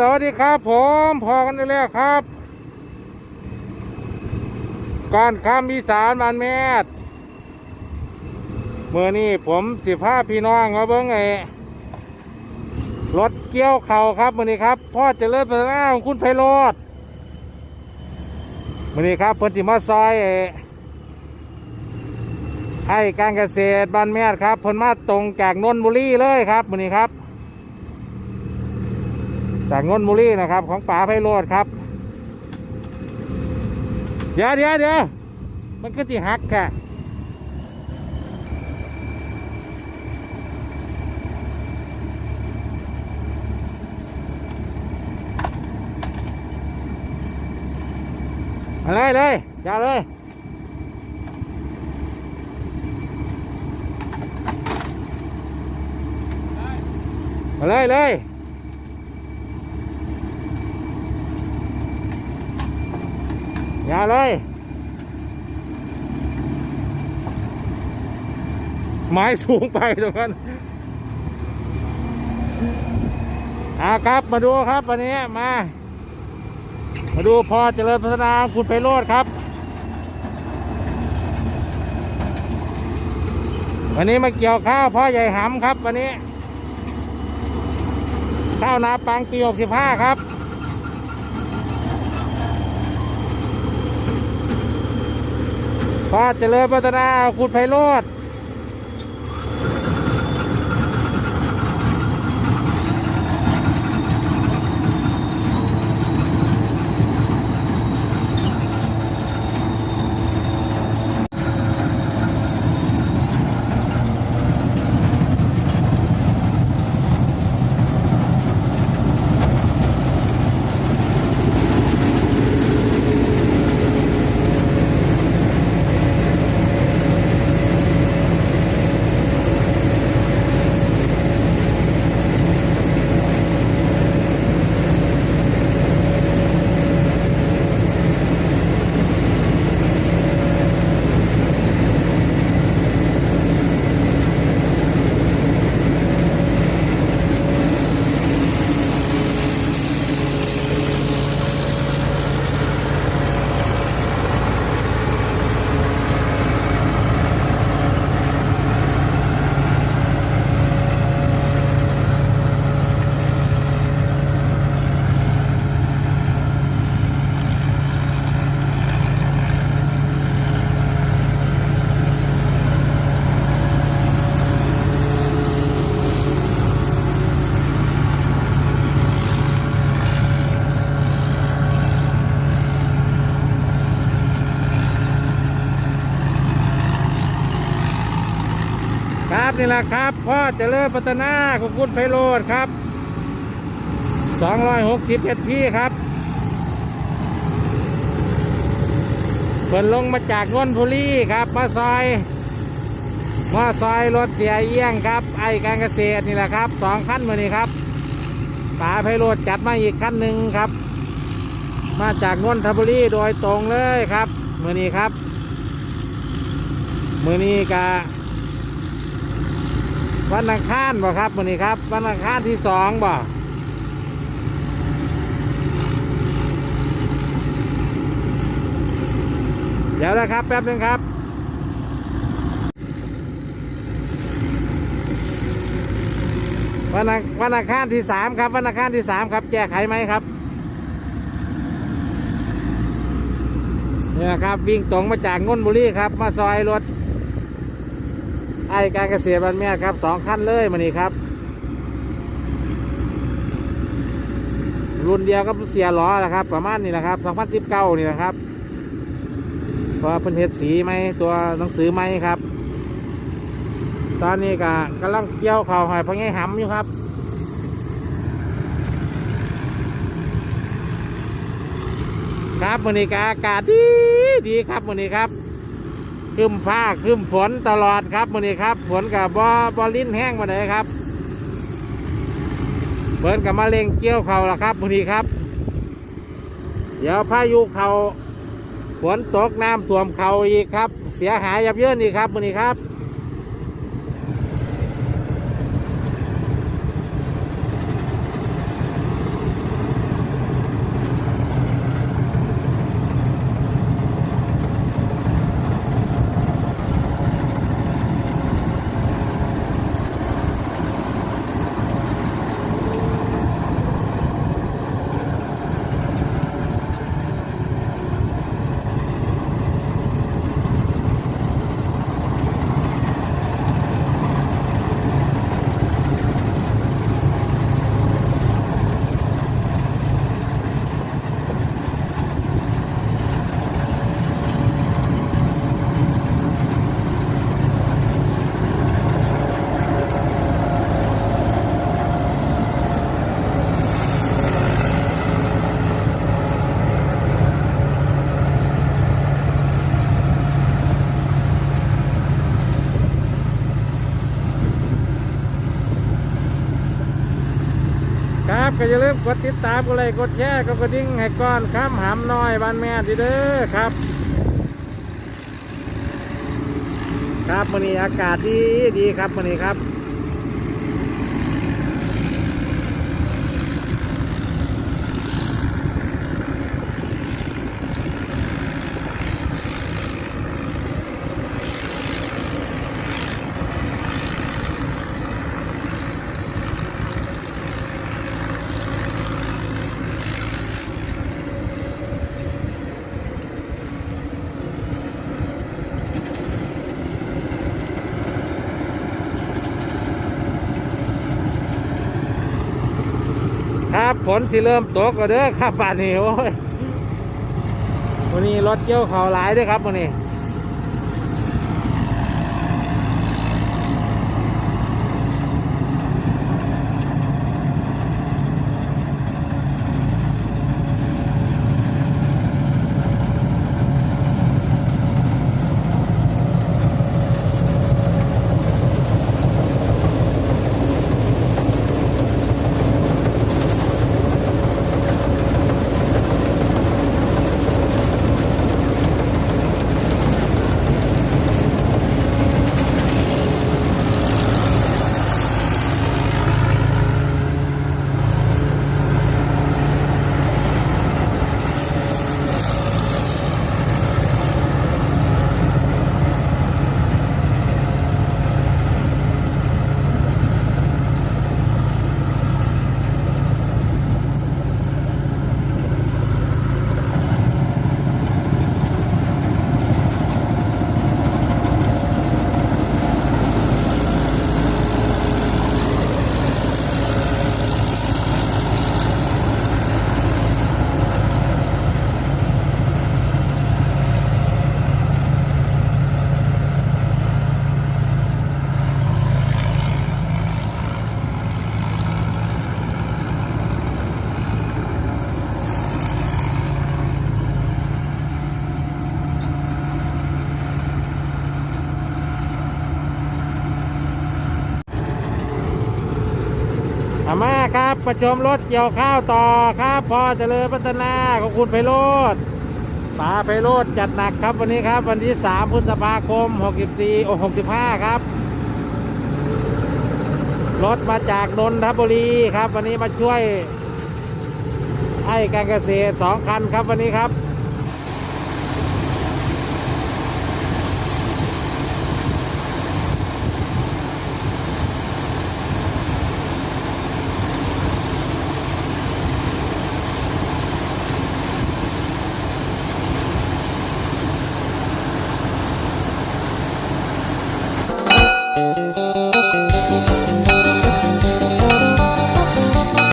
สวัสดีครับผมพอกันได้แล้วครับก่อนคำอีสานบานแมดเมื่อนี้ผมสิพาพี่น้องมาเบิ้งไอ้รถเกี่ยวเข่าครับมื่อนี้ครับพ่อจะเลิศพัฒนาของคุณไพโรธมื่อนี้ครับเพิ่นสิมาซอยไอ้ให้การเกษตรบ้านแมดครับเพิ่นมาตรงจากนนทบุรีเลยครับมื่อนี้ครับ จากนนทบุรีนะครับ ของป๋าไพโรธครับ เดี๋ยวเดี๋ยวเดี๋ยวมันก็ที่หักค่ะมาเลยเลยจ้าเลยมาเลยเลย อย่าเลย ไม้สูงไปตรงนั้นอาครับมาดูครับวันนี้มา มาดูพอเจริญพัฒนาคุณไพโรธครับ วันนี้มาเกี่ยวข้าวพ่อใหญ่หำครับวันนี้ ข้าวนาปังปี65ครับ บ้านเจริญพัฒนาคุณไพโรธ นี่แหละครับ พ่อเจริญพัฒนาของคุณไพโรธครับ260เอ็ดพี่ครับเพิ่นลงมาจากนนทบุรีครับ มาซอยมาซอยรถเสียเอี้ยงครับ ไอการเกษตรนี่แหละครับสองขั้นมานี่ครับป๋าไพโรธจัดมาอีกขั้นหนึ่งครับ มาจากนนทบุรีโดยตรงเลยครับมือนี้ครับ มือนี้กะ วันอังคารบ่ครับวันนี้ครับ วันอังคารที่สองบ่เดี๋ยวนะครับ แป๊บนึงครับวันวันอังคารที่สามครับวันอังคารที่สามครับแก้ไขไหมครับเนี่ยครับวิ่งตรงมาจากนนบุรีครับ มาซอยรถ ไอการเกษตรบ้านแม่ครับสองขั้นเลยมานี่ครับ รุ่นเดียวกับเสียล้อแหละครับ ประมาณนี้แหละครับ2019นี่แหละครับเพราะว่าเป็นเห็ดสีไหมตัวหนังสือไหมครับ ตอนนี้ก็กำลังเกี่ยวเข่าหอยพะไงหำอยู่ครับครับวันนี้กอากาศดีดีครับวันนี้ครับ ครึมผ้าครึมฝนตลอดครับมื้อนี้ครับฝนกับบอบอลิ้นแห้งมาเลยครับเบินกับมาเล็งเกี่ยวเขาละครับมื้อนี้ครับ เดี๋ยวพายุเขาฝนตกน้ำท่วมเขาอีกครับ เสียหายยับเยินอีกครับมื้อนี้ครับ กดติดตามกดไลค์กดแชร์กดกระดิ่งให้ก้อนข้ามหามน้อยบ้านแม่ดีเด้อครับ ครับวันนี้อากาศดีดีครับวันนี้ครับ ครับฝนสิเริ่มตกก็เด้อครับป่านนี้โอ้ยวันนี้รถเกี่ยวเขาหลายด้วยครับวันนี้ มาครับประชมรถเกี่ยวข้าวต่อครับพอเจริญพัฒนาของคุณไพโรธป๋าไพโรธจัดหนักครับวันนี้ครับ วันที่3พฤษภาคม 64โอ้65 ครับ รถมาจากนนทบุรีครับ วันนี้มาช่วย ให้การเกษตรสองคันครับวันนี้ครับ